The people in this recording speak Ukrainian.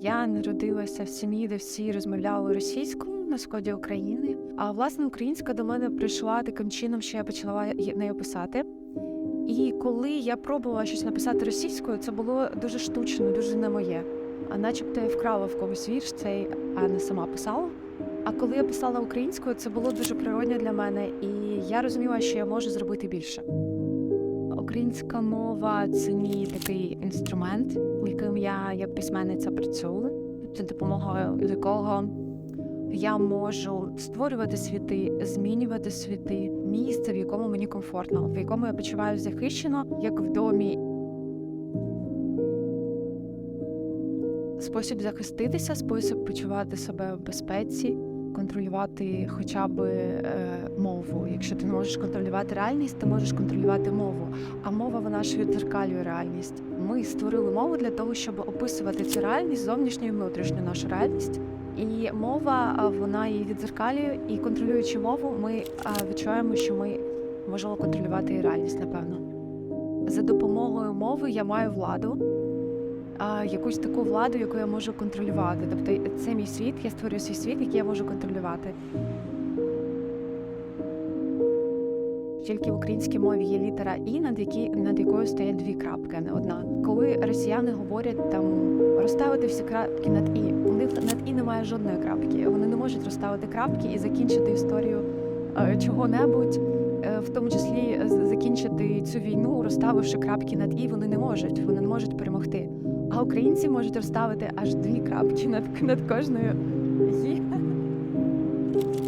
Я народилася в сім'ї, де всі розмовляли російською на сході України. А власне українська до мене прийшла таким чином, що я почала нею писати. І коли я пробувала щось написати російською, це було дуже штучно, дуже не моє. А начебто я вкрала в когось вірш цей, а не сама писала. А коли я писала українською, це було дуже природньо для мене, і я розуміла, що я можу зробити більше. Українська мова це мій такий інструмент, я як письменниця працюю. Це допомогою якого я можу створювати світи, змінювати світи, місце, в якому мені комфортно, в якому я почуваю захищено, як в домі. Спосіб захиститися, спосіб почувати себе в безпеці, контролювати хоча б е, мову. Якщо ти не можеш контролювати реальність, ти можеш контролювати мову. А мова вона ж віддзеркалює реальність. Ми створили мову для того, щоб описувати цю реальність, зовнішню і внутрішню нашу реальність. І мова вона її віддзеркалює, і контролюючи мову, ми відчуваємо, що ми можемо контролювати і реальність, напевно. За допомогою мови я маю владу, якусь таку владу, яку я можу контролювати. Тобто це мій світ, я створюю свій світ, який я можу контролювати. Тільки в українській мові є літера І, над, які, над якою стоять дві крапки, а не одна. Коли росіяни говорять там розставити всі крапки над І, у них над І немає жодної крапки. Вони не можуть розставити крапки і закінчити історію е, чого-небудь, е, в тому числі закінчити цю війну, розставивши крапки над І, вони не можуть, вони не можуть перемогти. А українці можуть розставити аж дві крапки над, над кожною.